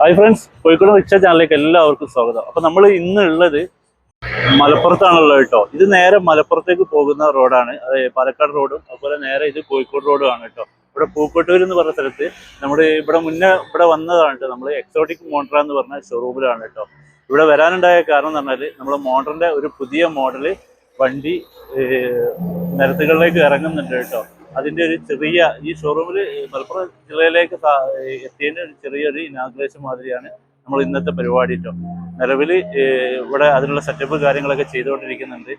Hi friends Kozhikode rickshaw ചാനലിലേക്ക് എല്ലാവർക്കും സ്വാഗതം. അപ്പൊ നമ്മൾ ഇന്ന് ഉള്ളത് മലപ്പുറത്താണുള്ളത് കേട്ടോ. ഇത് നേരെ മലപ്പുറത്തേക്ക് പോകുന്ന റോഡാണ്. അത് പാലക്കാട് റോഡും അതുപോലെ നേരെ ഇത് കോഴിക്കോട് റോഡും ആണ് കേട്ടോ. ഇവിടെ പൂക്കോട്ടൂർ എന്ന് പറഞ്ഞ സ്ഥലത്ത് നമ്മുടെ ഇവിടെ മുന്നേ ഇവിടെ വന്നതാണ് കേട്ടോ. നമ്മൾ എക്സോട്ടിക് മോണ്ടർ എന്ന് പറഞ്ഞ ഷോറൂമിലാണ് കേട്ടോ. ഇവിടെ വരാനുണ്ടായ കാരണം എന്ന് പറഞ്ഞാൽ നമ്മൾ മോണ്ടറിന്റെ ഒരു പുതിയ മോഡൽ വണ്ടി നിരത്തുകളിലേക്ക് ഇറങ്ങുന്നുണ്ട് കേട്ടോ. അതിന്റെ ഒരു ചെറിയ ഈ ഷോറൂമിൽ മലപ്പുറം ജില്ലയിലേക്ക് എത്തിയതിന്റെ ഒരു ചെറിയൊരു ഇനാഗ്രേഷൻ മാതിരിയാണ് നമ്മൾ ഇന്നത്തെ പരിപാടി കേട്ടോ നിലവിൽ ഇവിടെ അതിനുള്ള സെറ്റപ്പ് കാര്യങ്ങളൊക്കെ ചെയ്തുകൊണ്ടിരിക്കുന്നുണ്ട്.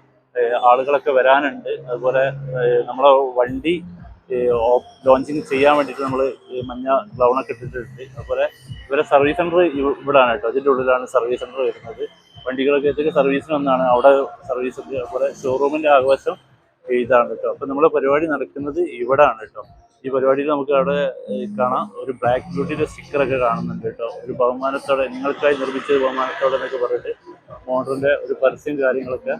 ആളുകളൊക്കെ വരാനുണ്ട്. അതുപോലെ നമ്മളെ വണ്ടി ലോഞ്ചിങ് ചെയ്യാൻ വേണ്ടിയിട്ട് നമ്മൾ മഞ്ഞ ഗ്ലൗണൊക്കെ ഇട്ടിട്ടുണ്ട്. അതുപോലെ ഇവരെ സർവീസ് സെന്റർ ഇവിടെയാണ് കേട്ടോ അതിന്റെ ഉള്ളിലാണ് സർവീസ് സെന്റർ വരുന്നത്. വണ്ടികളൊക്കെ എത്തിയ സർവീസിന് ഒന്നാണ് അവിടെ സർവീസ് ഉണ്ട് അതുപോലെ ഷോറൂമിന്റെ ആഘോഷം ഇതാണ് കേട്ടോ. അപ്പം നമ്മളെ പരിപാടി നടക്കുന്നത് ഇവിടെ ആണ് കേട്ടോ. ഈ പരിപാടിയിൽ നമുക്ക് അവിടെ കാണാം. ഒരു ബ്ലാക്ക് ബ്യൂട്ടിയുടെ സ്റ്റിക്കറൊക്കെ കാണുന്നുണ്ട് കേട്ടോ. ഒരു ബഹുമാനത്തോടെ നിങ്ങൾക്കായി നിർമ്മിച്ച ബഹുമാനത്തോടെ എന്നൊക്കെ പറഞ്ഞിട്ട് മോട്ടറിന്റെ ഒരു പരസ്യം കാര്യങ്ങളൊക്കെ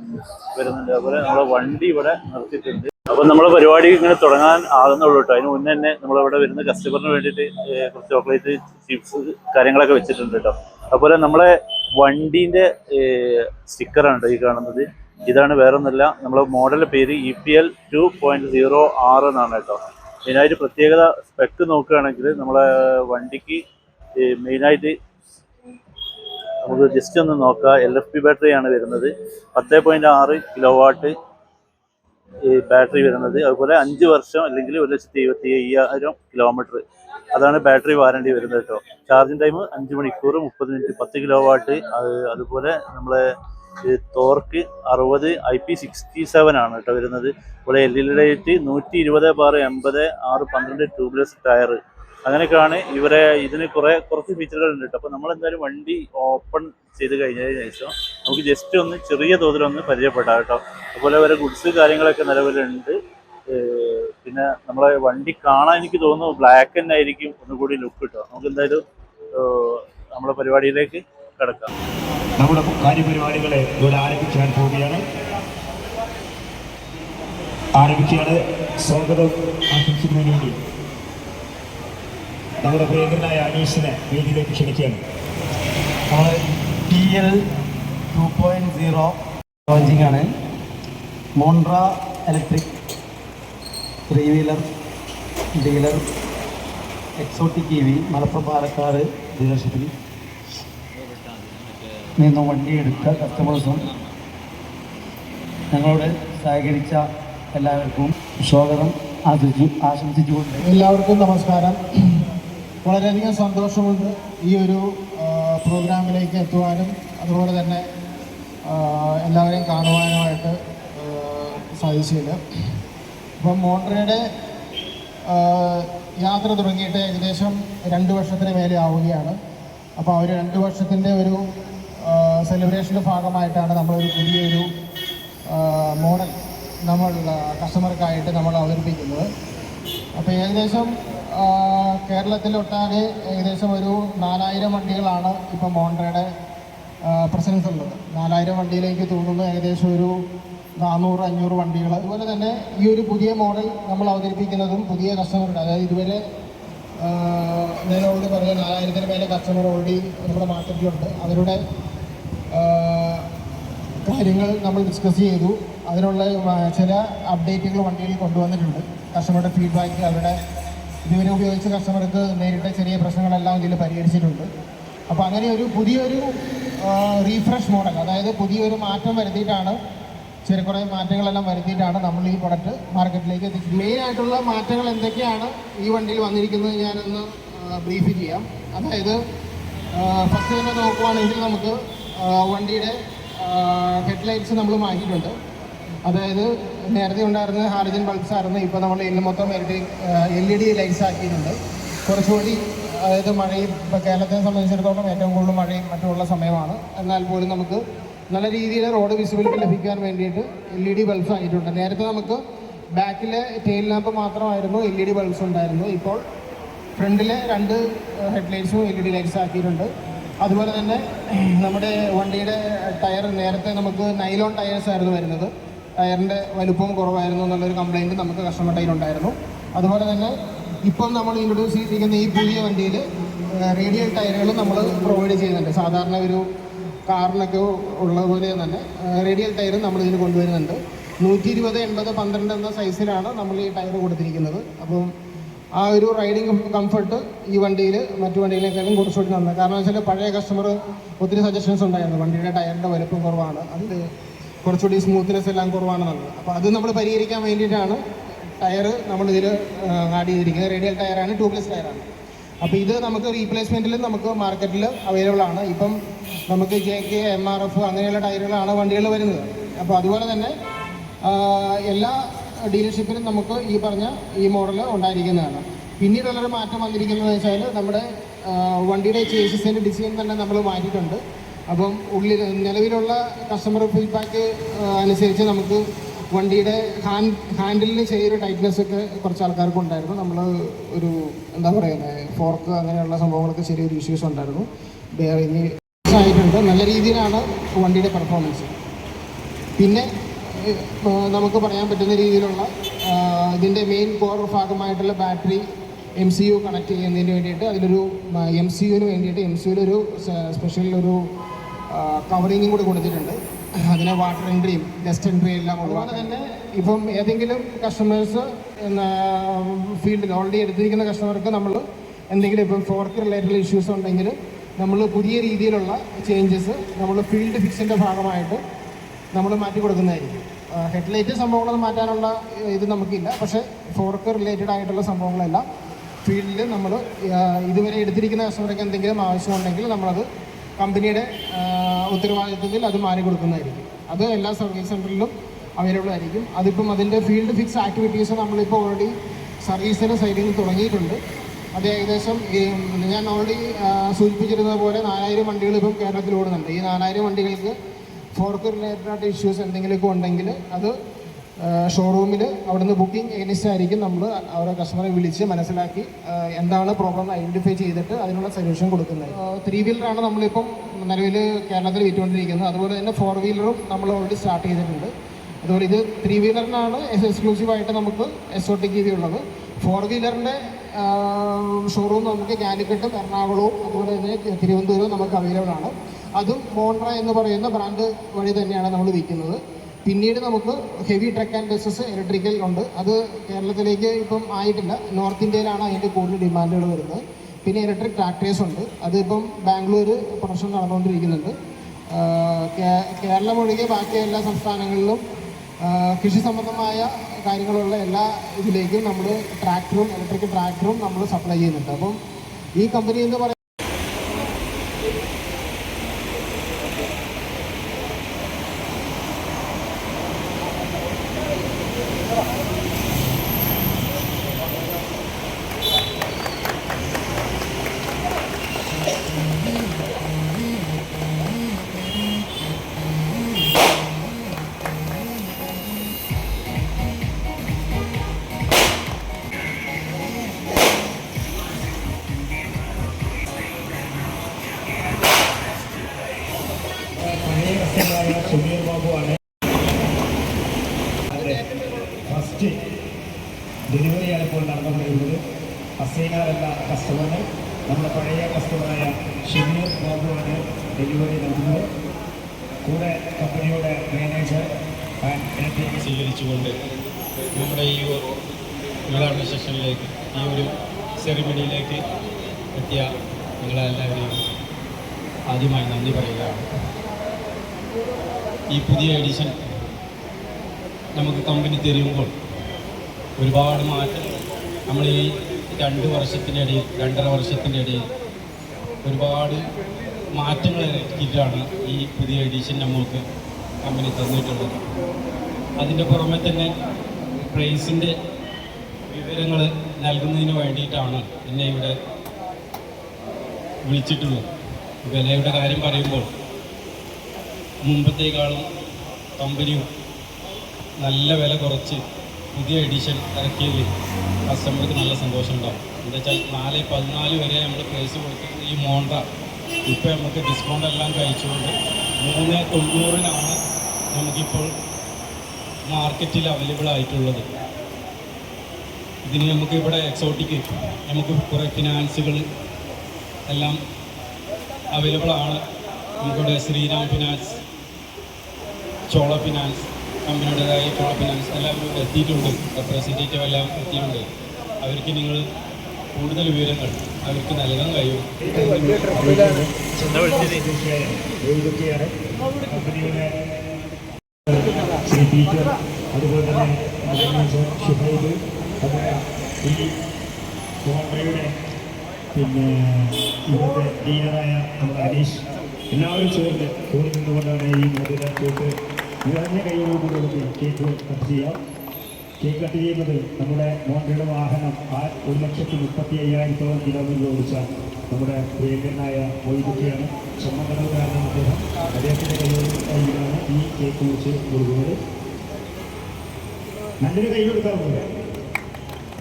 വരുന്നുണ്ട്. അതുപോലെ നമ്മളെ വണ്ടി ഇവിടെ നിർത്തിയിട്ടുണ്ട്. അപ്പം നമ്മളെ പരിപാടി ഇങ്ങനെ തുടങ്ങാൻ ആകുന്നുള്ളൂ കേട്ടോ. അതിന് മുന്നേ തന്നെ നമ്മളിവിടെ വരുന്ന കസ്റ്റമറിന് വേണ്ടിയിട്ട് കുറച്ച് ചോക്ലേറ്റ് ചിപ്സ് കാര്യങ്ങളൊക്കെ വെച്ചിട്ടുണ്ട് കേട്ടോ. അതുപോലെ നമ്മളെ വണ്ടീന്റെ സ്റ്റിക്കറാണ് ഈ കാണുന്നത്. ഇതാണ് വേറെ ഒന്നല്ല നമ്മളെ മോഡൽ പേര് E P L two point zero ആറ് എന്നാണ് കേട്ടോ. മെയിനായിട്ട് പ്രത്യേകത സ്പെക്ക് നോക്കുകയാണെങ്കിൽ നമ്മളെ വണ്ടിക്ക് മെയിനായിട്ട് നമുക്ക് ജസ്റ്റ് ഒന്ന് നോക്കാം. എൽ എഫ് പി ബാറ്ററി ആണ് വരുന്നത്. പത്ത് പോയിന്റ് ആറ് കിലോ വാട്ട് ഈ ബാറ്ററി വരുന്നത്. അതുപോലെ അഞ്ച് വർഷം അല്ലെങ്കിൽ ഒരു ലക്ഷത്തി ഇരുപത്തി അയ്യായിരം കിലോമീറ്റർ അതാണ് ബാറ്ററി വാറണ്ടി വരുന്നത് കേട്ടോ. ചാർജിങ് ടൈം അഞ്ച് മണിക്കൂർ മുപ്പത് മിനിറ്റ് പത്ത് കിലോ വാട്ട് അതുപോലെ നമ്മളെ തോർക്ക് അറുപത് ഐ പി സിക്സ്റ്റി സെവൻ ആണ് കേട്ടോ വരുന്നത്. ഇവിടെ എൽ ഇ ലൈറ്റ് നൂറ്റി ഇരുപത് ബാർ എൺപത് ആറ് പന്ത്രണ്ട് ട്യൂബ്ലെസ് ടയർ അങ്ങനെയൊക്കെയാണ് ഇവരെ ഇതിന് കുറേ കുറച്ച് ഫീച്ചറുകൾ ഉണ്ട് കേട്ടോ. അപ്പോൾ നമ്മൾ എന്തായാലും വണ്ടി ഓപ്പൺ ചെയ്ത് കഴിഞ്ഞതിന് ശേഷം നമുക്ക് ജസ്റ്റ് ഒന്ന് ചെറിയ തോതിലൊന്ന് പരിചയപ്പെടാം കേട്ടോ. അതുപോലെ വരെ ഗുഡ്സ് കാര്യങ്ങളൊക്കെ നിലവിലുണ്ട്. പിന്നെ നമ്മളെ വണ്ടി കാണാൻ എനിക്ക് തോന്നുന്നു ബ്ലാക്ക് തന്നെ ആയിരിക്കും ഒന്നുകൂടി ലുക്ക് കിട്ടുക നമുക്ക് എന്തായാലും നമ്മളെ പരിപാടിയിലേക്ക് കിടക്കാം. നമ്മുടെ കാര്യപരിപാടികളെ ഇവിടെ ആരംഭിക്കാൻ പോവുകയാണ്. ആരംഭിക്കുകയാണ്. സ്വാഗതം ആശംസിക്കുന്നതിന് വേണ്ടി. നമ്മുടെ പ്രിയങ്കരനായ അനീഷിനെ വേദിയിലേക്ക് ക്ഷണിക്കുകയാണ്. നമ്മൾ T L two zero launching ആണ്. Montra electric three wheeler dealer exotic E V Malappuram Palakkad ഡീലർഷിപ്പിൽ നിന്നും വണ്ടി എടുത്ത കസ്റ്റമേഴ്സും ഞങ്ങളോട് സഹകരിച്ച എല്ലാവർക്കും സ്വാഗതം. ആശംസിച്ചു ആശംസിച്ചുകൊണ്ട് എല്ലാവർക്കും നമസ്കാരം. വളരെയധികം സന്തോഷമുണ്ട് ഈ ഒരു പ്രോഗ്രാമിലേക്ക് എത്തുവാനും അതുപോലെ തന്നെ എല്ലാവരെയും കാണുവാനുമായിട്ട് സാധിച്ചില്ല അപ്പം മോട്ടറയുടെ യാത്ര തുടങ്ങിയിട്ട് ഏകദേശം രണ്ട് വർഷത്തിന് മേലെ ആവുകയാണ്. അപ്പോൾ ഒരു രണ്ട് വർഷത്തിന്റെ ഒരു സെലിബ്രേഷന്റെ ഭാഗമായിട്ടാണ് നമ്മളൊരു പുതിയൊരു മോഡൽ നമ്മൾ കസ്റ്റമർക്കായിട്ട് നമ്മൾ അവതരിപ്പിക്കുന്നത്. അപ്പോൾ ഏകദേശം കേരളത്തിലൊട്ടാകെ ഏകദേശം ഒരു നാലായിരം വണ്ടികളാണ് ഇപ്പം മോണ്ടയുടെ പ്രസൻസ് ഉള്ളത്. നാലായിരം വണ്ടിയിലേക്ക് തോന്നുന്നു ഏകദേശം ഒരു നാനൂറ് അഞ്ഞൂറ് വണ്ടികൾ അതുപോലെ തന്നെ ഈ ഒരു പുതിയ മോഡൽ നമ്മൾ അവതരിപ്പിക്കുന്നതും പുതിയ കസ്റ്റമറുടെ അതായത് ഇതുവരെ ഞാൻ പറഞ്ഞ നാലായിരത്തിന് മേലെ കസ്റ്റമർ ഓൾറെഡി നമ്മുടെ മാർക്കറ്റിലുണ്ട്. അവരുടെ കാര്യങ്ങൾ നമ്മൾ ഡിസ്കസ് ചെയ്തു. അതിനുള്ള ചില അപ്ഡേറ്റുകൾ വണ്ടിയിൽ കൊണ്ടുവന്നിട്ടുണ്ട്. കസ്റ്റമറുടെ ഫീഡ്ബാക്ക് അവരുടെ ഇതുവരെ ഉപയോഗിച്ച കസ്റ്റമർക്ക് നേരിട്ട ചെറിയ പ്രശ്നങ്ങളെല്ലാം ഇതിൽ പരിഹരിച്ചിട്ടുണ്ട്. അപ്പോൾ അങ്ങനെ ഒരു പുതിയൊരു റീഫ്രഷ് മോഡൽ അതായത് പുതിയൊരു മാറ്റം വരുത്തിയിട്ടാണ് ചെറിയ കുറേ മാറ്റങ്ങളെല്ലാം വരുത്തിയിട്ടാണ് നമ്മൾ ഈ പ്രൊഡക്റ്റ് മാർക്കറ്റിലേക്ക് എത്തിച്ചത് മെയിൻ ആയിട്ടുള്ള മാറ്റങ്ങൾ എന്തൊക്കെയാണ് ഈ വണ്ടിയിൽ വന്നിരിക്കുന്നത് ഞാനൊന്ന് ബ്രീഫ് ചെയ്യാം. അതായത് ഫസ്റ്റ് തന്നെ നോക്കുവാണെങ്കിൽ നമുക്ക് വണ്ടിയുടെ ഹെഡ്ലൈറ്റ്സ് നമ്മൾ മാറ്റിയിട്ടുണ്ട്. അതായത് നേരത്തെ ഉണ്ടായിരുന്ന ഹാലജൻ ബൾബ്സ് ആയിരുന്നു ഇപ്പോൾ നമ്മൾ എല്ലാം മൊത്തം എൽ ഇ ഡി ലൈറ്റ്സ് ആക്കിയിട്ടുണ്ട്. കുറച്ചുകൂടി അതായത് മഴയും ഇപ്പോൾ കേരളത്തെ സംബന്ധിച്ചിടത്തോളം ഏറ്റവും കൂടുതൽ മഴയും മറ്റുമുള്ള സമയമാണ്. എന്നാൽ പോലും നമുക്ക് നല്ല രീതിയിൽ റോഡ് വിസിബിലിറ്റി ലഭിക്കാൻ വേണ്ടിയിട്ട് എൽ ഇ ഡി ബൾബ്സ് ആയിട്ടുണ്ട് നേരത്തെ നമുക്ക് ബാക്കിലെ ടെയിൽ ലാമ്പ് മാത്രമായിരുന്നു എൽ ഇ ഡി ബൾബ്സ് ഉണ്ടായിരുന്നു ഇപ്പോൾ ഫ്രണ്ടിലെ രണ്ട് ഹെഡ്ലൈറ്റ്സും എൽ ഇ ഡി ലൈറ്റ്സ് ആക്കിയിട്ടുണ്ട്. അതുപോലെ തന്നെ നമ്മുടെ വണ്ടിയുടെ ടയർ നേരത്തെ നമുക്ക് നൈലോൺ ടയേഴ്സ് ആയിരുന്നു വരുന്നത്. ടയറിന്റെ വലുപ്പം കുറവായിരുന്നു എന്നുള്ളൊരു കംപ്ലൈന്റ് നമുക്ക് കസ്റ്റമർ ടൈലുണ്ടായിരുന്നു അതുപോലെ തന്നെ ഇപ്പം നമ്മൾ ഇൻട്രൊഡ്യൂസ് ചെയ്തിരിക്കുന്ന ഈ പുതിയ വണ്ടിയിൽ റേഡിയൽ ടയറുകൾ നമ്മൾ പ്രൊവൈഡ് ചെയ്യുന്നുണ്ട്. സാധാരണ ഒരു കാറിനൊക്കെ ഉള്ള പോലെ തന്നെ റേഡിയൽ ടയർ നമ്മൾ ഇതിന് കൊണ്ടുവരുന്നുണ്ട്. നൂറ്റി ഇരുപത് എൺപത് പന്ത്രണ്ട് എന്ന സൈസിലാണ് നമ്മൾ ഈ ടയർ കൊടുത്തിരിക്കുന്നത്. അപ്പം ആ ഒരു റൈഡിങ് കംഫർട്ട് ഈ വണ്ടിയിൽ മറ്റു വണ്ടിയിലേക്കാളും കുറച്ചുകൂടി നന്നായി കാരണം വെച്ചാൽ പഴയ കസ്റ്റമർ ഒത്തിരി സജഷൻസ് ഉണ്ടായിരുന്നു. വണ്ടിയുടെ ടയറിന്റെ വലുപ്പം കുറവാണ്. അതിൽ കുറച്ചുകൂടി സ്മൂത്ത്നെസ് എല്ലാം കുറവാണ് നല്ലത് അപ്പോൾ അത് നമ്മൾ പരിഹരിക്കാൻ വേണ്ടിയിട്ടാണ് ടയർ നമ്മളിതിൽ ആഡ് ചെയ്തിരിക്കുന്നത്. റേഡിയൽ ടയറാണ് ട്യൂബ്ലെസ് ടയറാണ് അപ്പോൾ ഇത് നമുക്ക് റീപ്ലേസ്മെന്റിൽ നമുക്ക് മാർക്കറ്റിൽ അവൈലബിൾ ആണ്. ഇപ്പം നമുക്ക് J K M R F അങ്ങനെയുള്ള ടയറുകളാണ് വണ്ടികൾ വരുന്നത്. അപ്പോൾ അതുപോലെ തന്നെ എല്ലാ ഡീലർഷിപ്പിലും നമുക്ക് ഈ പറഞ്ഞ ഈ മോഡൽ ഉണ്ടായിരിക്കുന്നതാണ്. പിന്നീടുള്ളൊരു മാറ്റം വന്നിരിക്കുന്നത് വെച്ചാൽ നമ്മുടെ വണ്ടിയുടെ ചേസിന്റെ ഡിസൈൻ തന്നെ നമ്മൾ മാറ്റിയിട്ടുണ്ട്. അപ്പം ഉള്ളിൽ നിലവിലുള്ള കസ്റ്റമർ ഫീഡ്ബാക്ക് അനുസരിച്ച് നമുക്ക് വണ്ടിയുടെ ഹാൻഡ് ഹാൻഡിലിന് ചെറിയൊരു ടൈറ്റ്നെസ് ഒക്കെ കുറച്ച് ആൾക്കാർക്ക് ഉണ്ടായിരുന്നു. നമ്മൾ ഒരു എന്താ പറയുന്നത് ഫോർക്ക് അങ്ങനെയുള്ള സംഭവങ്ങളൊക്കെ ചെറിയൊരു ഇഷ്യൂസ് ഉണ്ടായിരുന്നു. ഇനി ആയിട്ടുണ്ട്. നല്ല രീതിയിലാണ് വണ്ടിയുടെ പെർഫോമൻസ് പിന്നെ നമുക്ക് പറയാൻ പറ്റുന്ന രീതിയിലുള്ള ഇതിന്റെ മെയിൻ കോർ ഭാഗമായിട്ടുള്ള battery M C U connect ചെയ്യുന്നതിന് വേണ്ടിയിട്ട് അതിലൊരു എം സി യുവിന് വേണ്ടിയിട്ട് എം സി യുവിലൊരു സ്പെഷ്യൽ ഒരു കവറിങ്ങും കൂടി കൊടുത്തിട്ടുണ്ട്. അതിനെ വാട്ടർ എൻട്രിയും ഡസ്റ്റ് എൻട്രിയും എല്ലാം അതുപോലെ തന്നെ ഇപ്പം ഏതെങ്കിലും കസ്റ്റമേഴ്സ് ഫീൽഡിൽ ഓൾറെഡി എടുത്തിരിക്കുന്ന കസ്റ്റമർക്ക് നമ്മൾ എന്തെങ്കിലും ഇപ്പം ഫോർക്ക് റിലേറ്റഡ് ഇഷ്യൂസ് ഉണ്ടെങ്കിൽ നമ്മൾ പുതിയ രീതിയിലുള്ള ചേഞ്ചസ് നമ്മൾ ഫീൽഡ് ഫിക്സിന്റെ ഭാഗമായിട്ട് നമ്മൾ മാറ്റി കൊടുക്കുന്നതായിരിക്കും. ഹെഡ്ലൈറ്റ് സംഭവങ്ങളൊന്നും മാറ്റാനുള്ള ഏഹ്, ഇത് നമുക്കില്ല. പക്ഷേ ഫോർക്ക് റിലേറ്റഡ് ആയിട്ടുള്ള സംഭവങ്ങളെല്ലാം ഫീൽഡിൽ നമ്മൾ ഇതുവരെ എടുത്തിരിക്കുന്ന കസ്റ്റമർക്ക് എന്തെങ്കിലും ആവശ്യമുണ്ടെങ്കിൽ നമ്മളത് കമ്പനിയുടെ ഉത്തരവാദിത്വത്തിൽ അത് മാറി കൊടുക്കുന്നതായിരിക്കും. അത് എല്ലാ സർവീസ് സെന്ററിലും അവൈലബിൾ ആയിരിക്കും അതിപ്പം അതിന്റെ ഫീൽഡ് ഫിക്സ് ആക്ടിവിറ്റീസ് നമ്മളിപ്പോൾ ഓൾറെഡി സർവീസിന്റെ സൈഡിൽ നിന്ന് തുടങ്ങിയിട്ടുണ്ട്. അത് ഏകദേശം ഞാൻ ഓൾറെഡി സൂചിപ്പിച്ചിരുന്ന പോലെ നാലായിരം വണ്ടികൾ ഇപ്പം കേരളത്തിൽ ഓടുന്നുണ്ട്. ഈ നാലായിരം വണ്ടികൾക്ക് ഫോർക്ക് റിലേറ്റഡ് ആയിട്ട് ഇഷ്യൂസ് എന്തെങ്കിലുമൊക്കെ ഉണ്ടെങ്കിൽ അത് ഷോറൂമിൽ അവിടുന്ന് ബുക്കിംഗ് ഏജൻസി ആയിരിക്കും നമ്മൾ അവരെ കസ്റ്റമറെ വിളിച്ച് മനസ്സിലാക്കി എന്താണ് പ്രോബ്ലം ഐഡന്റിഫൈ ചെയ്തിട്ട് അതിനുള്ള സൊല്യൂഷൻ കൊടുക്കുന്നത്. ത്രീ വീലറാണ് നമ്മളിപ്പം നിലവിൽ കേരളത്തിൽ വിറ്റുകൊണ്ടിരിക്കുന്നത്. അതുപോലെ തന്നെ ഫോർ വീലറും നമ്മൾ ഓൾറെഡി സ്റ്റാർട്ട് ചെയ്തിട്ടുണ്ട്. അതുപോലെ ഇത് ത്രീ വീലറിനാണ് എക്സ്ക്ലൂസീവായിട്ട് നമുക്ക് എസ് ഒ ടിക്ക് ഉള്ളത്. ഫോർ വീലറിന്റെ ഷോറൂം നമുക്ക് കാലിക്കട്ടും എറണാകുളവും അതുപോലെ തന്നെ തിരുവനന്തപുരവും നമുക്ക് അവൈലബിൾ ആണ്. അതും മോണ്ട്ര എന്ന് പറയുന്ന ബ്രാൻഡ് വഴി തന്നെയാണ് നമ്മൾ വിൽക്കുന്നത്. പിന്നീട് നമുക്ക് heavy truck and buses electrical ഉണ്ട്. അത് കേരളത്തിലേക്ക് ഇപ്പം ആയിട്ടില്ല. നോർത്ത് ഇന്ത്യയിലാണ് അതിന്റെ കൂടുതൽ ഡിമാൻഡുകൾ വരുന്നത്. പിന്നെ ഇലക്ട്രിക് ട്രാക്ടേഴ്സ് ഉണ്ട്. അതിപ്പം ബാംഗ്ലൂർ പ്രൊഡക്ഷൻ നടന്നുകൊണ്ടിരിക്കുന്നുണ്ട്. കേരളം ഒഴികെ ബാക്കി എല്ലാ സംസ്ഥാനങ്ങളിലും കൃഷി സംബന്ധമായ കാര്യങ്ങളുള്ള എല്ലാ ഇതിലേക്കും നമ്മൾ ട്രാക്ടറും ഇലക്ട്രിക് ട്രാക്ടറും നമ്മൾ സപ്ലൈ ചെയ്യുന്നുണ്ട്. അപ്പം ഈ കമ്പനി എന്ന് പറയുന്നത് ഷമീർ ഡെലിവറി നൽകുന്നത് കൂടെ കമ്പനിയുടെ മാനേജർ സ്വീകരിച്ചുകൊണ്ട് നമ്മുടെ ഈ ഒരു ഉദ്ഘാടന സെഷനിലേക്ക് ഈ ഒരു സെറിമണിയിലേക്ക് എത്തിയ നിങ്ങളെല്ലാവരെയും ആദ്യമായി നന്ദി പറയുകയാണ്. ഈ പുതിയ എഡിഷൻ നമുക്ക് കമ്പനി തരുമ്പോൾ ഒരുപാട് മാറ്റം. നമ്മൾ ഈ രണ്ട് വർഷത്തിനിടയിൽ രണ്ടര വർഷത്തിന്റെ ഇടയിൽ ഒരുപാട് മാറ്റങ്ങൾ ഇറക്കിയിട്ടാണ് ഈ പുതിയ എഡിഷൻ നമുക്ക് കമ്പനി തന്നിട്ടുള്ളത്. അതിന്റെ പുറമെ തന്നെ പ്രൈസിന്റെ വിവരങ്ങൾ നൽകുന്നതിന് വേണ്ടിയിട്ടാണ് എന്നെ ഇവിടെ വിളിച്ചിട്ടുള്ളത്. വിലയുടെ കാര്യം പറയുമ്പോൾ മുമ്പത്തേക്കാളും കമ്പനിയും നല്ല വില കുറച്ച് പുതിയ എഡിഷൻ ഇറക്കിയതിൽ കസ്റ്റമർക്ക് നല്ല സന്തോഷം ഉണ്ടാവും എന്താ വെച്ചാൽ നാല് പതിനാല് വരെ നമ്മൾ പ്രൈസ് കൊടുക്കുന്നത് ഈ മോണ്ട ഇപ്പോൾ നമുക്ക് ഡിസ്കൗണ്ട് എല്ലാം കഴിച്ചുകൊണ്ട് മൂന്ന് തൊണ്ണൂറിനാണ് നമുക്കിപ്പോൾ മാർക്കറ്റിൽ അവൈലബിൾ ആയിട്ടുള്ളത്. ഇതിന് നമുക്ക് ഇവിടെ എക്സോട്ടിക്ക് നമുക്ക് കുറേ ഫിനാൻസുകൾ എല്ലാം അവൈലബിൾ ആണ്. നമുക്കിവിടെ ശ്രീരാം ഫിനാൻസ് ചോള ഫിനാൻസ് കമ്പനിയുടേതായ ചോള ഫിനാൻസ് എല്ലാവരും എത്തിയിട്ടുണ്ട്. റെപ്രസെന്റേറ്റീവ് എല്ലാം എത്തിയിട്ടുണ്ട്. അവർക്ക് നിങ്ങൾ കൂടുതൽ വിവരങ്ങൾ അവർക്ക് നൽകാൻ കഴിയും. പിന്നെ ഇവിടുത്തെ ലീഡറായ നമ്മുടെ അനീഷ്. എല്ലാവരും ചേർന്ന് കൂടി നിന്നുകൊണ്ടാണ് ഈ മധുര കേക്ക് നിറഞ്ഞ കൈയോടുകൂടി കേക്ക് കട്ട് ചെയ്യാം. കേക്ക് ചെയ്യുന്നത് നമ്മുടെ മോണ്ടയുടെ വാഹനം ആ ഒരു ലക്ഷത്തി മുപ്പത്തി അയ്യായിരത്തോളം കിലോമീറ്റർ ഓടിച്ച നമ്മുടെ പ്രിയങ്കരനായ മൊയ്തുക്കിയാണ്. ചമ്മങ്കടവുകാരനാണ് അദ്ദേഹം. അദ്ദേഹത്തിന്റെ കയ്യിലാണ് ഈ കേക്ക് മുറിച്ച് കൊടുക്കുന്നത്. നല്ലൊരു കൈ കൊടുക്കാറുണ്ട്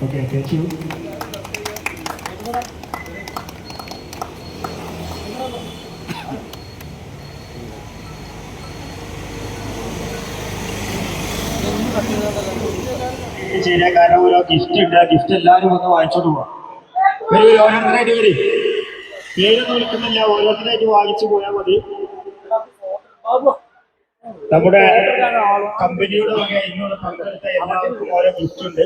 ഓക്കെ താങ്ക് യു ചെയ്യാൻ കാരണം ഓരോ ഗിഫ്റ്റ് ഉണ്ട്. ആ ഗിഫ്റ്റ് എല്ലാവരും ഒന്ന് വായിച്ചോട്ട് പോവാം. വരി ഓരോരുത്തരായിട്ട് വരും. പേരൊന്നും വിളിക്കുന്നില്ല. ഓരോരുത്തരായിട്ട് വാങ്ങിച്ചു പോയാൽ മതി. നമ്മുടെ കമ്പനിയുടെ വക ഇന്നോട് പങ്കെടുത്ത എല്ലാവർക്കും ഓരോ ഗിഫ്റ്റ് ഉണ്ട്.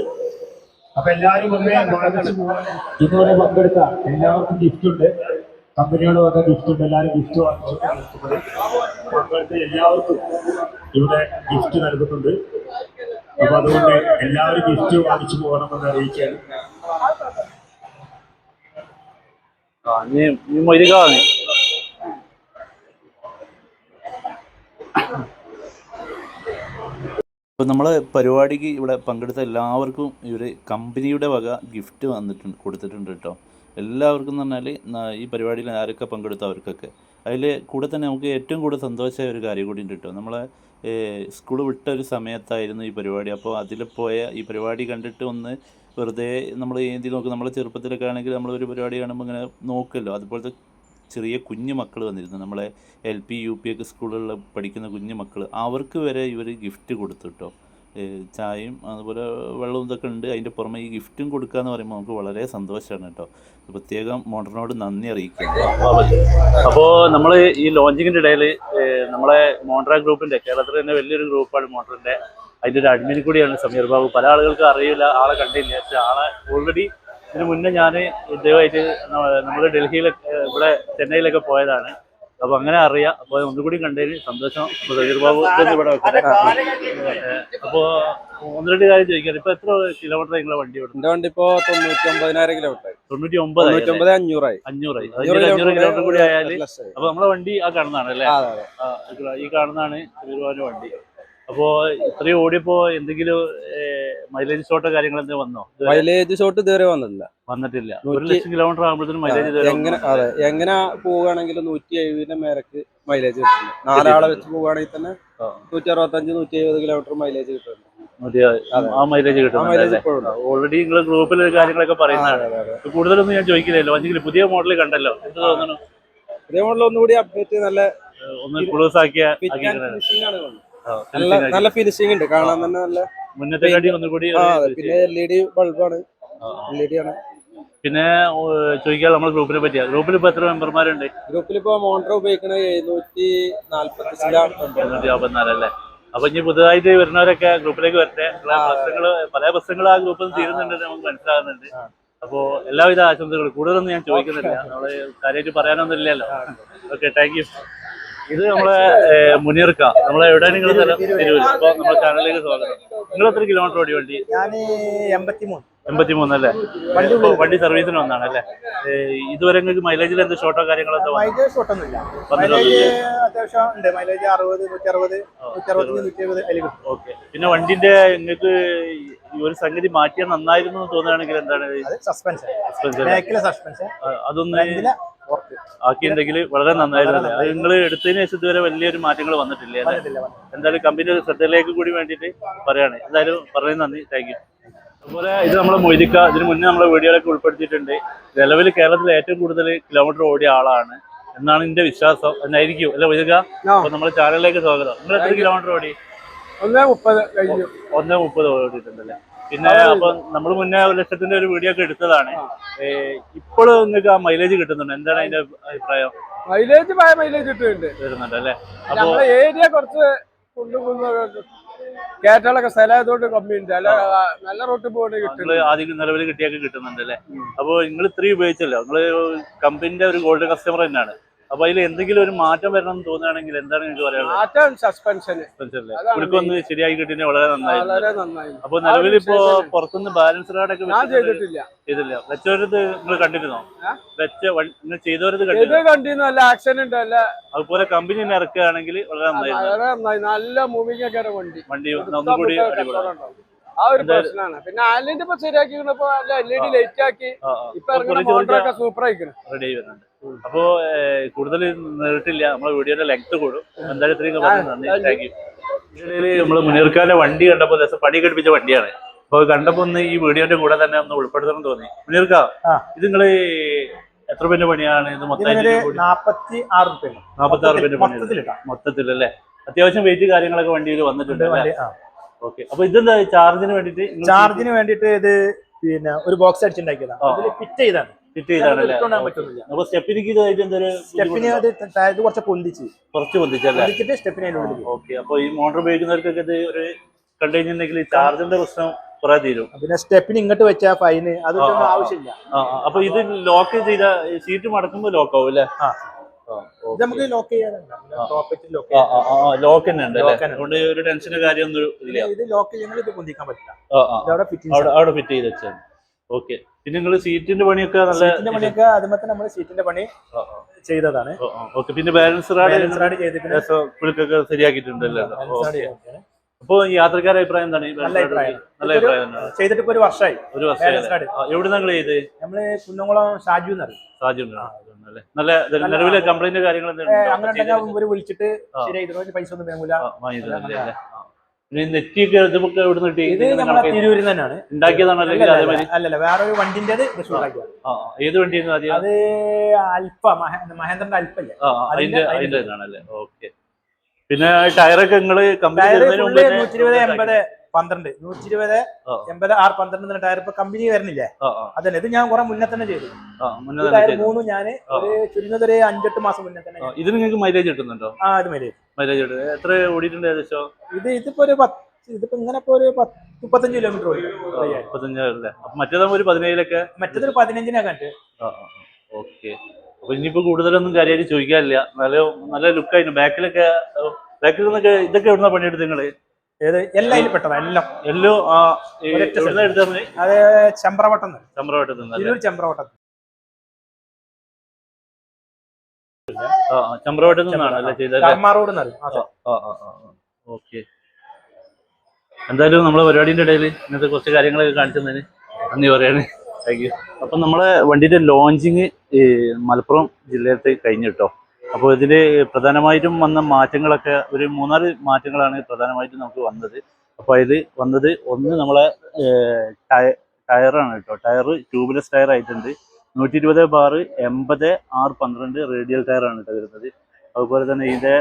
അപ്പൊ എല്ലാവരും വന്ന് വാങ്ങിച്ചു പോകാൻ ഇന്നോട് പങ്കെടുത്ത എല്ലാവർക്കും ഗിഫ്റ്റ് ഉണ്ട്. കമ്പനിയുടെ വക ഗിഫ്റ്റ് ഉണ്ട്. എല്ലാവരും ഗിഫ്റ്റ് വാങ്ങിച്ചു പങ്കെടുത്ത എല്ലാവർക്കും ഇവിടെ ഗിഫ്റ്റ് നൽകുന്നുണ്ട്. അപ്പൊ അതുകൊണ്ട് എല്ലാവരും ഗിഫ്റ്റ് വാങ്ങിച്ചു പോകണമെന്ന് അറിയിക്കാൻ നീ ഇപ്പം നമ്മളെ പരിപാടിക്ക് ഇവിടെ പങ്കെടുത്ത എല്ലാവർക്കും ഇവർ കമ്പനിയുടെ വക ഗിഫ്റ്റ് വന്നിട്ടുണ്ട് കൊടുത്തിട്ടുണ്ട് കേട്ടോ. എല്ലാവർക്കും എന്ന് പറഞ്ഞാൽ ഈ പരിപാടിയിൽ ആരൊക്കെ പങ്കെടുത്ത അവർക്കൊക്കെ. അതിൽ കൂടെ തന്നെ നമുക്ക് ഏറ്റവും കൂടുതൽ സന്തോഷമായ ഒരു കാര്യം കൂടി ഉണ്ട് കേട്ടോ. നമ്മളെ സ്കൂൾ വിട്ട ഒരു സമയത്തായിരുന്നു ഈ പരിപാടി. അപ്പോൾ അതിൽ പോയ ഈ പരിപാടി കണ്ടിട്ട് ഒന്ന് വെറുതെ നമ്മൾ ഏന്തി നോക്കും നമ്മളെ ചെറുപ്പത്തിലൊക്കെ ആണെങ്കിൽ നമ്മളൊരു പരിപാടി കാണുമ്പോൾ ഇങ്ങനെ നോക്കുമല്ലോ. അതുപോലത്തെ ചെറിയ കുഞ്ഞു മക്കൾ വന്നിരുന്നു. നമ്മളെ എൽ പി യു പി ഒക്കെ സ്കൂളുകളിൽ പഠിക്കുന്ന കുഞ്ഞു മക്കൾ. അവർക്ക് വരെ ഇവർ ഗിഫ്റ്റ് കൊടുത്തു കേട്ടോ. ചായയും അതുപോലെ വെള്ളവും ഇതൊക്കെ ഉണ്ട്. അതിന്റെ പുറമെ ഈ ഗിഫ്റ്റും കൊടുക്കുക എന്ന് പറയുമ്പോൾ നമുക്ക് വളരെ സന്തോഷമാണ് കേട്ടോ. പ്രത്യേകം മോട്ടറിനോട് നന്ദി അറിയിക്കുക അപ്പോൾ നമ്മൾ ഈ ലോഞ്ചിങ്ങിന്റെ ഇടയിൽ നമ്മളെ മോണ്ട്ര ഗ്രൂപ്പിന്റെ കേരളത്തിൽ തന്നെ വലിയൊരു ഗ്രൂപ്പാണ് മോട്ടറിന്റെ അതിന്റെ ഒരു അഡ്മിൻ കൂടിയാണ് സമീർ ബാബു. പല ആളുകൾക്കും അറിയില്ല ആളെ കണ്ടില്ല. പക്ഷേ ആളെ ഓൾറെഡി ഇതിന് മുന്നേ ഞാൻ ഇദ്ദേഹമായിട്ട് നമ്മൾ ഡൽഹിയിലൊക്കെ ഇവിടെ ചെന്നൈയിലൊക്കെ പോയതാണ്. അപ്പൊ അങ്ങനെ അറിയാം. അപ്പൊ ഒന്നുകൂടി കണ്ടതിന് സന്തോഷം. ബാബു ഇവിടെ അപ്പോ ഒന്ന് രണ്ട് കാര്യം ചോദിക്കാം ഇപ്പൊ എത്ര കിലോമീറ്റർ നിങ്ങളെ വണ്ടി ഇവിടെ എന്റെ വണ്ടി ഇപ്പോ തൊണ്ണൂറ്റി ഒമ്പതിനായിരം കിലോമീറ്റർ തൊണ്ണൂറ്റി ഒമ്പത് തൊണ്ണൂറ്റി ഒമ്പത് അഞ്ഞൂറായി. അഞ്ഞൂറായി. അഞ്ഞൂറ് കിലോമീറ്റർ കൂടി ആയാലും അപ്പൊ നമ്മളെ വണ്ടി ആ കാണുന്നതാണ് അല്ലേ ഈ കാണുന്നതാണ് തിരുവാനൂർ വണ്ടി. അപ്പോ ഇത്രയും ഓടിയപ്പോ എന്തെങ്കിലും മൈലേജ് ഷോട്ട് കാര്യങ്ങൾ എന്തെങ്കിലും വന്നോ? മൈലേജ് ഷോട്ട് ഇതുവരെ വന്നില്ല വന്നിട്ടില്ല. ഒരു ലക്ഷം കിലോമീറ്റർ ആകുമ്പോഴത്തേനും മൈലേജ് എങ്ങനെ അതെ എങ്ങനെ പോവുകയാണെങ്കിലും നൂറ്റി എഴുപതിന്റെ മേരക്ക് മൈലേജ് കിട്ടുന്നു. നാലാളെ വെച്ച് പോവുകയാണെങ്കിൽ തന്നെ. നൂറ്റി അറുപത്തഞ്ച് നൂറ്റി എഴുപത് കിലോമീറ്റർ മൈലേജ് കിട്ടുന്നു ആ മൈലേജ് കിട്ടും. ഓൾറെഡി നിങ്ങൾ ഗ്രൂപ്പിൽ കാര്യങ്ങളൊക്കെ പറയുന്നതാണ്. കൂടുതലൊന്നും ഞാൻ ചോദിക്കില്ലല്ലോ. അല്ലെങ്കിൽ പുതിയ മോഡൽ കണ്ടല്ലോ. എന്ത് തോന്നുന്നു? പുതിയ മോഡൽ ഒന്നുകൂടി അപ്ഡേറ്റ് നല്ല ഒന്ന് ക്ലോസ് ആക്കിയ നല്ല നല്ല ഫിനിഷിംഗ് ഉണ്ട്. കാണാൻ തന്നെ നല്ല മുന്നത്തെ പിന്നെ എൽ ഇ ഡി ബൾബാണ്. എൽ ഇ ഡി ആണ്. പിന്നെ ചോദിക്കാൻ നമ്മുടെ ഗ്രൂപ്പിനെ പറ്റിയ. ഗ്രൂപ്പിൽ ഇപ്പൊ എത്ര മെമ്പർമാരുണ്ട്? ഗ്രൂപ്പിൽ ഇപ്പൊ മോണ്ടർ ഉപയോഗിക്കുന്നത് എഴുന്നൂറ്റി നാല്പത്തി നാൽപ്പത്തിനാലല്ലേ അപ്പൊ ഇനി പുതുതായിട്ട് വരുന്നവരൊക്കെ ഗ്രൂപ്പിലേക്ക് വരട്ടെ. ഉള്ള പ്രശ്നങ്ങൾ പല പ്രശ്നങ്ങളും ആ ഗ്രൂപ്പിൽ നിന്ന് തീരുന്നുണ്ട് നമുക്ക് മനസ്സിലാകുന്നുണ്ട്. അപ്പോ എല്ലാവിധ ആശംസകളും. കൂടുതലൊന്നും ഞാൻ ചോദിക്കുന്നില്ല. നമ്മൾ കാര്യമായിട്ട് പറയാനൊന്നും ഇല്ലല്ലോ ഓക്കെ താങ്ക് യു ഇത് നമ്മളെ മുനീർക്ക. നമ്മളെ എവിടെ നിങ്ങൾ സ്ഥലം? തിരൂര് അപ്പൊ നമ്മുടെ ചാനലിലേക്ക് സ്വാഗതം. നിങ്ങൾ എത്ര കിലോമീറ്റർ ഓടി വണ്ടി? ഞാൻ എൺപത്തി മൂന്ന് എൺപത്തി മൂന്നല്ലേ ഇപ്പൊ വണ്ടി സർവീസിന് വന്നാണ് അല്ലേ? ഇതുവരെ നിങ്ങൾക്ക് മൈലേജിൽ എന്ത് ഷോട്ടോ കാര്യങ്ങളോ ഓക്കെ. പിന്നെ വണ്ടിന്റെ നിങ്ങൾക്ക് ഒരു സംഗതി മാറ്റിയാൽ നന്നായിരുന്നു തോന്നുകയാണെങ്കിൽ എന്താണ്? അതൊന്ന് ഫ്രണ്ടിലെ പുറത്ത് ആക്കിയിട്ടുണ്ടെങ്കിൽ വളരെ നന്നായിരുന്നു അത് നിങ്ങൾ എടുത്തതിന് ശേഷം ഇതുവരെ വലിയൊരു മാറ്റങ്ങൾ വന്നിട്ടില്ലേ. എന്തായാലും കമ്പനി ശ്രദ്ധയിലേക്ക് കൂടി വേണ്ടിയിട്ട് പറയാണ്. എന്തായാലും പറയുന്ന നന്ദി. താങ്ക് യു അതുപോലെ ഇത് നമ്മൾ മൊയ്തിക്ക ഇതിന് മുന്നേ നമ്മളെ വീഡിയോയിലൊക്കെ ഉൾപ്പെടുത്തിയിട്ടുണ്ട്. നിലവിൽ കേരളത്തിൽ ഏറ്റവും കൂടുതൽ കിലോമീറ്റർ ഓടിയ ആളാണ് എന്നാണ് എന്റെ വിശ്വാസം. എന്നായിരിക്കും. അല്ലെ മൊയ്തിക്ക? അപ്പൊ നമ്മുടെ ചാനലിലേക്ക് സ്വാഗതം. നിങ്ങൾ എത്ര കിലോമീറ്റർ ഓടി? ഒന്നേ മുപ്പത് ഒന്നേ മുപ്പത് ഓടിയിട്ടുണ്ടല്ലേ പിന്നെ അപ്പൊ നമ്മൾ മുന്നേ ഒരു ലക്ഷത്തിന്റെ ഒരു വീഡിയോ ഒക്കെ എടുത്തതാണ്. ഇപ്പോഴും നിങ്ങൾക്ക് ആ മൈലേജ് കിട്ടുന്നുണ്ട്? എന്താണ് അതിന്റെ അഭിപ്രായം? മൈലേജ് മൈലേജ് കിട്ടുന്നുണ്ട്. വരുന്നുണ്ട് അല്ലേ? അപ്പൊ ഏരിയ കുറച്ച് കേറ്റാളൊക്കെ സ്ഥലമായതുകൊണ്ട് കമ്മിയുണ്ട് അല്ല നല്ല റോട്ട് പോകണേ കിട്ടുന്നുണ്ട്. ആദ്യം നിലവിൽ കിട്ടിയൊക്കെ കിട്ടുന്നുണ്ട് അല്ലേ? അപ്പൊ നിങ്ങൾ ഇത്രയും ഉപയോഗിച്ചല്ലോ. നിങ്ങൾ കമ്പനിന്റെ ഒരു ഗോൾഡ് കസ്റ്റമർ തന്നെയാണ്. അപ്പൊ അതിൽ എന്തെങ്കിലും ഒരു മാറ്റം വരണം എന്ന് തോന്നുകയാണെങ്കിൽ എന്താണ് നിങ്ങൾക്ക് പറയാനുള്ളത്? മാറ്റം സസ്പെൻഷന് അതാണ് ശരിയാക്കി കിട്ടിയ വളരെ വളരെ നന്നായി. അപ്പൊ നിലവിൽ ഇപ്പോ പുറത്തുനിന്ന് ബാലൻസ് കാർഡൊക്കെ ഞാൻ ചെയ്തിട്ടില്ല. ചെയ്തില്ല. വെച്ചവരത് നിങ്ങൾ കണ്ടിരുന്നോ? വെച്ച വൺ- നിങ്ങൾ ചെയ്തവരത് ഇത് കണ്ടിരുന്നോ? കണ്ടിരുന്നു. നല്ല ആക്സിഡന്റ് അല്ല അതുപോലെ കമ്പനി തന്നെ ഇറക്കുകയാണെങ്കിൽ വളരെ നന്നായിരുന്നു. വളരെ നന്നായി. നല്ല മൂവിങ് ഒക്കെ ആണ് വണ്ടി വണ്ടി ഒന്നും കൂടി ആ ഒരു പ്രശ്നമാണ്. പിന്നെ ആലിന്റെ ഇപ്പൊ ശരിയാക്കിപ്പോ നല്ല എൽ ഇ ഡി ലൈറ്റ് ആക്കി ഇപ്പൊ ഇറങ്ങുന്ന മോട്ടറൊക്കെ സൂപ്പർ ആയിക്കണം. റെഡി ആയി വരുന്നുണ്ട്. അപ്പോ കൂടുതൽ നീട്ടില്ല നമ്മളെ വീഡിയോന്റെ ലെങ്ത് കൂടും. എന്തായാലും ഇത്രയും നന്ദി. Thank you. ഇതിൽ നമ്മൾ മുനീർക്കാന്റെ വണ്ടി കണ്ടപ്പോൾ ദിവസം പണി കെടുപ്പിച്ച വണ്ടിയാണ്. അപ്പൊ അത് കണ്ടപ്പോ ഒന്ന് ഈ വീഡിയോന്റെ കൂടെ തന്നെ ഒന്ന് ഉൾപ്പെടുത്തണം തോന്നി. മുനീർക്ക ഇത് നിങ്ങൾ എത്ര പേരുടെ പണിയാണ്? ഇത് മൊത്തം നാപ്പത്തി ആറ് നാപ്പത്തി ആറ് പേരുടെ പണി മൊത്തത്തിലിട്ടാ മൊത്തത്തിലല്ലേ? അത്യാവശ്യം വെയിറ്റ് കാര്യങ്ങളൊക്കെ വണ്ടിയിൽ വന്നിട്ടുണ്ട് അല്ലേ? ഓക്കെ അപ്പൊ ഇതെന്താ ചാർജിന് വേണ്ടിട്ട് ചാർജിന് വേണ്ടിട്ട് ഇത് പിന്നെ ഒരു ബോക്സ് അടിച്ചുണ്ടാക്കിയതാണ് ഫിറ്റ് ചെയ്താണ്. ഫിറ്റ് ചെയ്താണല്ലേ? അപ്പൊ സ്റ്റെപ്പിന് അത് കുറച്ച് പൊന്തിച്ച്. കുറച്ച് പൊന്തിച്ചല്ലേ പൊന്തിച്ചിട്ട് സ്റ്റെപ്പിന് അതിന്റെ ഉള്ളിൽ ഓക്കെ അപ്പൊ ഈ മോട്ടോർ ഉപയോഗിക്കുന്നവർക്കൊക്കെ ഇത് ഒരു കണ്ടുകഴിഞ്ഞിട്ടുണ്ടെങ്കിൽ ചാർജിന്റെ പ്രശ്നം കുറെ തീരും. പിന്നെ സ്റ്റെപ്പിന് ഇങ്ങോട്ട് വെച്ച ഫൈന് അത്. ആവശ്യമില്ല. അപ്പൊ ഇത് ലോക്ക് ചെയ്ത സീറ്റ് മടക്കുമ്പോ ലോക്ക് ആവും അല്ലേ? നമുക്ക് ലോക്ക് ചെയ്യാനുണ്ട്. ലോക്ക് തന്നെ ഉണ്ട്. അതുകൊണ്ട് ഒരു ടെൻഷന്റെ കാര്യമൊന്നും ഇല്ല. ഇത് ലോക്ക് ചെയ്യുന്നത് ഇത് പൊന്തിക്കാൻ പറ്റില്ല. അവിടെ ഫിറ്റ് ചെയ്ത് വെച്ചാൽ ഓക്കെ പിന്നെ നിങ്ങൾ സീറ്റിന്റെ പണിയൊക്കെ നല്ല സീറ്റിന്റെ പണിയൊക്കെ അതുമ്പോൾ തന്നെ നമ്മൾ സീറ്റിന്റെ പണി ചെയ്തതാണ്. ഓക്കെ പിന്നെ ബാലൻസ് റാഡ് ചെയ്തിട്ടുണ്ട്. ശരിയാക്കിയിട്ടുണ്ടല്ലോ? അപ്പൊ യാത്രക്കാരുടെ അഭിപ്രായം എന്താണ്? നല്ല അഭിപ്രായം. നല്ല അഭിപ്രായം ചെയ്തിട്ട് ഇപ്പൊ ഒരു വർഷമായി ഒരു വർഷമായി എവിടെ നിങ്ങൾ ചെയ്ത് നമ്മൾ കുന്നംകുളം ഷാജു എന്നറിയും അല്ലേ? നല്ല നിലവിലെ കംപ്ലൈന്റ് കാര്യങ്ങൾ? അങ്ങനെ ഉണ്ടെങ്കിൽ വിളിച്ചിട്ട് പൈസ ഒന്നും വേങ്ങൂല നെറ്റിയൊക്കെ നമുക്ക് എവിടെ നിന്ന് കിട്ടി. ഇത് നമ്മളെ തിരൂരിൽ തന്നെയാണ്. ഉണ്ടാക്കിയതാണ് അല്ലല്ല, വേറൊരു വണ്ടിന്റെ. ഏത് വണ്ടിയായിരുന്നു ആദ്യം? അത് അൽപ്പ മഹേ- മഹേന്ദ്രന്റെ അൽപ്പല്ലേ അതിന്റെ അതിന്റെ- ഓക്കെ. പിന്നെ ടയറൊക്കെ നിങ്ങൾ കമ്പനി നൂറ്റി ഇരുപത് എൺപത് പന്ത്രണ്ട്. നൂറ്റി ഇരുപത്. എൺപത് ആറ് പന്ത്രണ്ട് എന്ന ടയർ ഇപ്പൊ കമ്പനി വരുന്നില്ലേ? അതന്നെ ഇത് ഞാൻ കുറെ മുന്നേ തന്നെ ചെയ്തു. മൂന്ന് മുന്നേ ടയർ ഞാൻ ഒരു ചുരുങ്ങുന്നത് ഒരു അഞ്ചെട്ട് മാസം മുന്നേ തന്നെ ഇത് ഇതിന് നിങ്ങൾക്ക് മൈലേജ് കിട്ടുന്നുണ്ടോ? ആ ഇത് മൈലേജ് മൈലേജ് എത്ര ഓടിയിട്ടുണ്ട് ഏകദേശം? ഇത് ഇതിപ്പോ ഒരു പത്ത് ഇതിപ്പോ ഇങ്ങനെ ഇപ്പൊ ഒരു പത്ത് മുപ്പത്തഞ്ച് കിലോമീറ്റർ ഓടി. മുപ്പത്തഞ്ചല്ലേ അപ്പൊ മറ്റേതാകുമ്പോ ഒരു പതിനേഴിലൊക്കെ മറ്റേതൊരു പതിനഞ്ചിനകത്ത് ഓക്കെ. അപ്പൊ ഇനിയിപ്പോ കൂടുതലൊന്നും കാര്യമായിട്ട് ചോദിക്കാനില്ല. നല്ല നല്ല ലുക്കായിരുന്നു ബാക്കിലൊക്കെ ബാക്കിൽ നിന്നൊക്കെ ഇതൊക്കെ എവിടുന്ന പണിയെടുത്ത് നിങ്ങൾ? ഏത് എല്ലാം പെട്ടതാ എല്ലാം. എല്ലോ അത് ചെമ്പ്രവട്ടം. ചമ്രവട്ടത്ത് നിന്നല്ലേ തിരൂർ ചെമ്പ്രവട്ടം. ആ ആ, ചമ്രവട്ടത്ത് നിന്നാണ് അല്ലേ ചെയ്തത്. ഓക്കെ. എന്തായാലും നമ്മളെ പരിപാടിന്റെ ഇടയിൽ ഇങ്ങനത്തെ കുറച്ച് കാര്യങ്ങളൊക്കെ കാണിച്ചതിന് നന്ദി പറയാണ്. താങ്ക് യു അപ്പം നമ്മളെ വണ്ടിയുടെ ലോഞ്ചിങ് മലപ്പുറം ജില്ലയത്തെ കഴിഞ്ഞു കേട്ടോ. അപ്പോൾ ഇതിൽ പ്രധാനമായിട്ടും വന്ന മാറ്റങ്ങളൊക്കെ ഒരു മൂന്നാൽ മാറ്റങ്ങളാണ് പ്രധാനമായിട്ടും നമുക്ക് വന്നത്. അപ്പോൾ ഇത് വന്നത് ഒന്ന് നമ്മളെ ടയറാണ് കേട്ടോ. ടയർ ട്യൂബ്ലെസ് ടയർ ആയിട്ടുണ്ട് നൂറ്റി ഇരുപത് ബാറ് എൺപത് ആറ് പന്ത്രണ്ട് റേഡിയൽ ടയറാണ് കേട്ടോ വരുന്നത് അതുപോലെ തന്നെ ഇതിന്റെ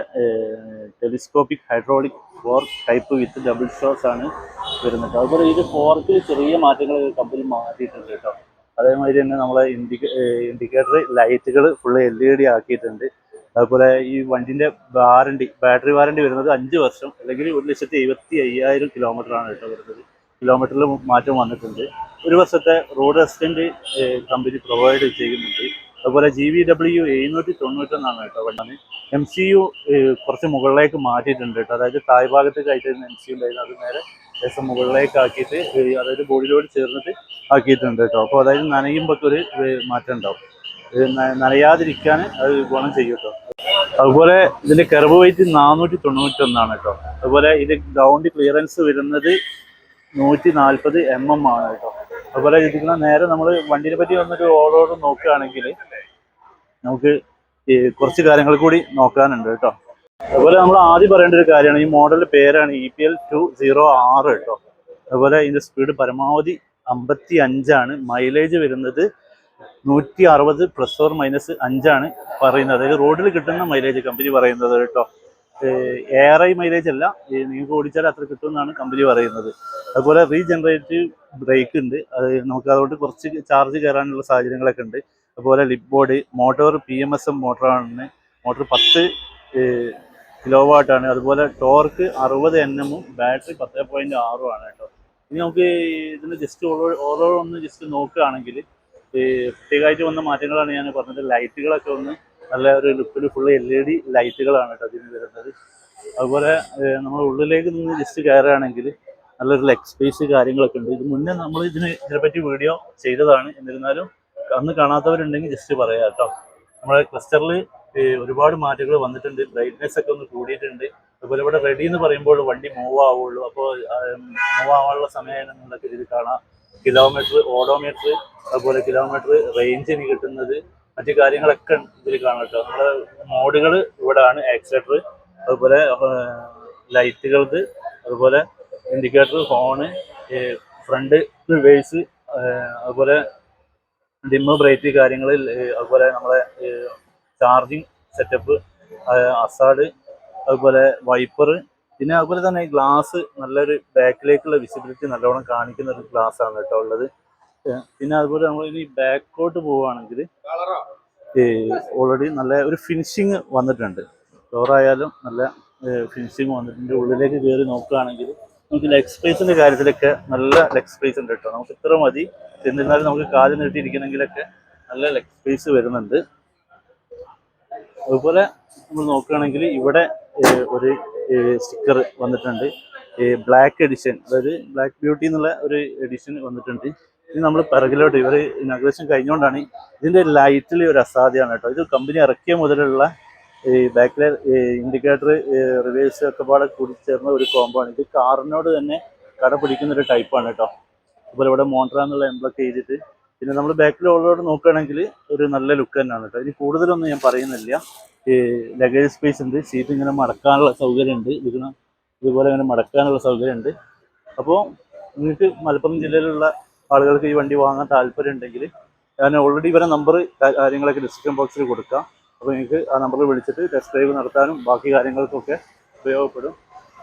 telescopic hydraulic fork type with double shows ആണ് വരുന്നത്. അതുപോലെ ഇത് ഫോർക്കിൽ ചെറിയ മാറ്റങ്ങൾ കമ്പനി മാറ്റിയിട്ടുണ്ട് കേട്ടോ. അതേമാതിരി തന്നെ നമ്മളെ ഇൻഡിക്ക ഇൻഡിക്കേറ്റർ ലൈറ്റുകൾ ഫുള്ള് എൽ ഇ ഡി ആക്കിയിട്ടുണ്ട്. അതുപോലെ ഈ വണ്ടിന്റെ വാറണ്ടി ബാറ്ററി വാറണ്ടി വരുന്നത് അഞ്ച് വർഷം അല്ലെങ്കിൽ ഒരു ലക്ഷത്തി എഴുപത്തി അയ്യായിരം കിലോമീറ്റർ ആണ് കേട്ടോ വരുന്നത്. കിലോമീറ്ററിൽ മാറ്റം വന്നിട്ടുണ്ട്. ഒരു വർഷത്തെ റോഡ് അസിസ്റ്റന്റ് കമ്പനി പ്രൊവൈഡ് ചെയ്യുന്നുണ്ട് അതുപോലെ ജി വി ഡബ്ല്യു എഴുന്നൂറ്റി തൊണ്ണൂറ്റൊന്നാണ് കേട്ടോ വണ്ടി. എം സി യു കുറച്ച് മുകളിലേക്ക് മാറ്റിയിട്ടുണ്ട് കേട്ടോ. അതായത് താഴ്ഭാഗത്തേക്ക് ആയിട്ടായിരുന്നു എം സി യു ഉണ്ടായിരുന്നത്. അത് നേരെ ദേശം മുകളിലേക്ക് ആക്കിയിട്ട് അതായത് ബോഡിയിലോട് ചേർന്നിട്ട് ആക്കിയിട്ടുണ്ട് കേട്ടോ. അപ്പോൾ അതായത് നനയുമ്പോൾ ഒരു മാറ്റം ഉണ്ടാവും. നനയാതിരിക്കാൻ അത് ഗുണം ചെയ്യും അതുപോലെ ഇതിന്റെ കർവ് വെയിറ്റ് നാനൂറ്റി തൊണ്ണൂറ്റൊന്നാണ് കേട്ടോ അതുപോലെ ഇത് ഗ്രൗണ്ട് ക്ലിയറൻസ് വരുന്നത് നൂറ്റി നാൽപ്പത് എം എം ആണ് കേട്ടോ അതുപോലെ ഇതിക്കുന്ന നേരെ നമ്മൾ വണ്ടിനെ പറ്റി വന്നൊരു ഓളോട് നോക്കുകയാണെങ്കിൽ നമുക്ക് കുറച്ച് കാര്യങ്ങൾ കൂടി നോക്കാനുണ്ട് കേട്ടോ അതുപോലെ നമ്മൾ ആദ്യം പറയേണ്ട ഒരു കാര്യമാണ് ഈ മോഡലിന്റെ പേരാണ് E P L two zero ആറ് കേട്ടോ അതുപോലെ ഇതിന്റെ സ്പീഡ് പരമാവധി അമ്പത്തി അഞ്ചാണ് മൈലേജ് വരുന്നത് നൂറ്റി അറുപത് പ്ലസ് ഓർ മൈനസ് അഞ്ചാണ് പറയുന്നത്. അതായത് റോഡിൽ കിട്ടുന്ന മൈലേജ് കമ്പനി പറയുന്നത് കേട്ടോ. ഐ മൈലേജ് അല്ല. നിങ്ങൾക്ക് ഓടിച്ചാൽ അത്ര കിട്ടുമെന്നാണ് കമ്പനി പറയുന്നത്. അതുപോലെ റീജനറേറ്റീവ് ബ്രേക്ക് ഉണ്ട്. അത് നമുക്ക് അതുകൊണ്ട് കുറച്ച് ചാർജ് കയറാനുള്ള സാഹചര്യങ്ങളൊക്കെ ഉണ്ട്. അതുപോലെ ലിപ് board motor P M S M മോട്ടറാണ് motor പത്ത് കിലോ വാട്ടാണ് അതുപോലെ ടോർക്ക് അറുപത് എൻ എമ്മും ബാറ്ററി പത്ത് പോയിന്റ് ആറും ആണ് കേട്ടോ. ഇനി നമുക്ക് ഇതിന് ജസ്റ്റ് ഓരോ ഓരോ ഒന്ന് ജസ്റ്റ് നോക്കുകയാണെങ്കിൽ ഈ പ്രത്യേകമായിട്ട് വന്ന മാറ്റങ്ങളാണ് ഞാൻ പറഞ്ഞത്. ലൈറ്റുകളൊക്കെ ഒന്ന് നല്ല ഒരു ലുക്കിൽ ഫുള്ള് എൽ ഇ ഡി ലൈറ്റുകളാണ് കേട്ടോ അതിന് വരുന്നത്. അതുപോലെ നമ്മൾ ഉള്ളിലേക്ക് നിന്ന് ജസ്റ്റ് കയറുകയാണെങ്കിൽ നല്ലൊരു ലെഗ് സ്പേസ് കാര്യങ്ങളൊക്കെ ഉണ്ട്. ഇത് മുന്നേ നമ്മൾ ഇതിന് ഇതിനെപ്പറ്റി വീഡിയോ ചെയ്തതാണ്. എന്നിരുന്നാലും അന്ന് കാണാത്തവരുണ്ടെങ്കിൽ ജസ്റ്റ് പറയാം കേട്ടോ. നമ്മുടെ ക്ലസ്റ്ററിൽ ഒരുപാട് മാറ്റങ്ങൾ വന്നിട്ടുണ്ട്. ബ്രൈറ്റ്നെസ് ഒക്കെ ഒന്ന് കൂടിയിട്ടുണ്ട്. അതുപോലെ ഇവിടെ റെഡി എന്ന് പറയുമ്പോൾ വണ്ടി മൂവ് ആവുള്ളൂ. അപ്പോൾ മൂവ് ആവാനുള്ള സമയമാണെന്നുള്ളതൊക്കെ ഇതിൽ കാണാം. കിലോമീറ്റർ ഓഡോമീറ്റർ അതുപോലെ കിലോമീറ്റർ റേഞ്ച് ഇനി കിട്ടുന്നത് മറ്റു കാര്യങ്ങളൊക്കെ ഇതിൽ കാണാം കേട്ടോ. നമ്മുടെ മോഡുകൾ ഇവിടെയാണ് ആക്സിലേറ്റർ അതുപോലെ ലൈറ്റുകളുണ്ട് അതുപോലെ ഇൻഡിക്കേറ്റർ ഹോണ് ഫ്രണ്ട് വേഴ്സ് അതുപോലെ ഡിമ്മ് ബ്രൈറ്റ് കാര്യങ്ങൾ അതുപോലെ നമ്മളെ ചാർജിങ് സെറ്റപ്പ് അസാഡ് അതുപോലെ വൈപ്പർ പിന്നെ അതുപോലെ തന്നെ ഗ്ലാസ് നല്ലൊരു ബാക്കിലേക്കുള്ള വിസിബിലിറ്റി നല്ലോണം കാണിക്കുന്ന ഒരു ഗ്ലാസ് ആണ് കേട്ടോ ഉള്ളത്. പിന്നെ അതുപോലെ നമ്മൾ ഇനി ബാക്കോട്ട് പോവുകയാണെങ്കിൽ ഓൾറെഡി നല്ല ഒരു ഫിനിഷിങ് വന്നിട്ടുണ്ട്. ഡോറായാലും നല്ല ഫിനിഷിങ് വന്നിട്ടുണ്ട്. ഉള്ളിലേക്ക് കയറി നോക്കുകയാണെങ്കിൽ നമുക്ക് ലെഗ് സ്പേസിന്റെ കാര്യത്തിലൊക്കെ നല്ല ലെഗ് സ്പേസ് ഉണ്ട് കേട്ടോ. നമുക്ക് ഇത്ര മതി. എന്നിരുന്നാലും നമുക്ക് കാൽ നീട്ടിയിരിക്കണമെങ്കിലൊക്കെ നല്ല ലെഗ് സ്പേസ് വരുന്നുണ്ട്. അതുപോലെ നമ്മൾ നോക്കുകയാണെങ്കിൽ ഇവിടെ ഒരു സ്റ്റിക്കർ വന്നിട്ടുണ്ട്. ബ്ലാക്ക് എഡിഷൻ അതായത് ബ്ലാക്ക് ബ്യൂട്ടി എന്നുള്ള ഒരു എഡിഷൻ വന്നിട്ടുണ്ട്. ഇത് നമ്മൾ പിറകിലോട്ട് ഇവർ ഇനാഗ്രേഷൻ കഴിഞ്ഞുകൊണ്ടാണ് ഇതിന്റെ ലൈറ്റിൽ ഒരു അസാധ്യമാണ് കേട്ടോ. ഇത് കമ്പനി ഇറക്കിയ മുതലുള്ള ഈ ബാക്കിലെ ഇൻഡിക്കേറ്റർ റിവേഴ്സ് ഒക്കെ പാടെ കൂടി ചേർന്ന ഒരു കോംബോ ആണ്. ഇത് കാറിനോട് തന്നെ കട പിടിക്കുന്ന ഒരു ടൈപ്പാണ് കേട്ടോ. അതുപോലെ ഇവിടെ മോണ്ട്ര എന്നുള്ള എംബ്ലൊക്കെ ചെയ്തിട്ട് പിന്നെ നമ്മൾ ബാക്കിൽ ഓളോട് നോക്കുകയാണെങ്കിൽ ഒരു നല്ല ലുക്ക് തന്നെയാണ് കേട്ടോ. ഇനി കൂടുതലൊന്നും ഞാൻ പറയുന്നില്ല. ഈ ലഗേജ് സ്പേസ് ഉണ്ട്. സീറ്റ് ഇങ്ങനെ മടക്കാനുള്ള സൗകര്യം ഉണ്ട് ഇതുപോലെ ഇങ്ങനെ മടക്കാനുള്ള സൗകര്യം ഉണ്ട് അപ്പോൾ നിങ്ങൾക്ക് മലപ്പുറം ജില്ലയിലുള്ള ആളുകൾക്ക് ഈ വണ്ടി വാങ്ങാൻ താല്പര്യം ഉണ്ടെങ്കിൽ ഞാൻ ഓൾറെഡി ഇവരെ നമ്പർ കാര്യങ്ങളൊക്കെ ഡിസ്ക്രിപ്ഷൻ ബോക്സിൽ കൊടുക്കാം. അപ്പോൾ നിങ്ങൾക്ക് ആ നമ്പറിൽ വിളിച്ചിട്ട് ടെസ്റ്റ് ഡ്രൈവ് നടത്താനും ബാക്കി കാര്യങ്ങൾക്കൊക്കെ ഉപയോഗപ്പെടും.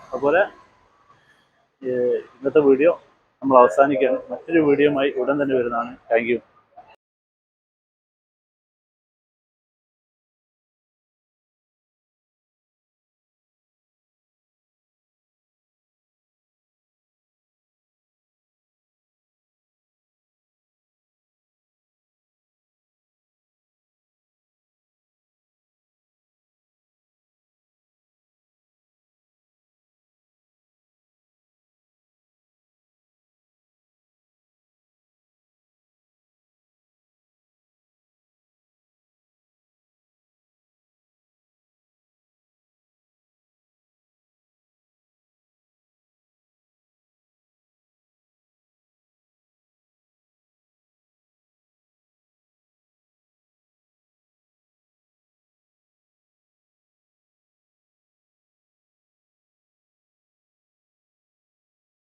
അതുപോലെ ഇന്നത്തെ വീഡിയോ നമ്മൾ അവസാനിക്കുകയാണ്. മറ്റൊരു വീഡിയോയുമായി ഉടൻ തന്നെ വരുന്നതാണ്. താങ്ക്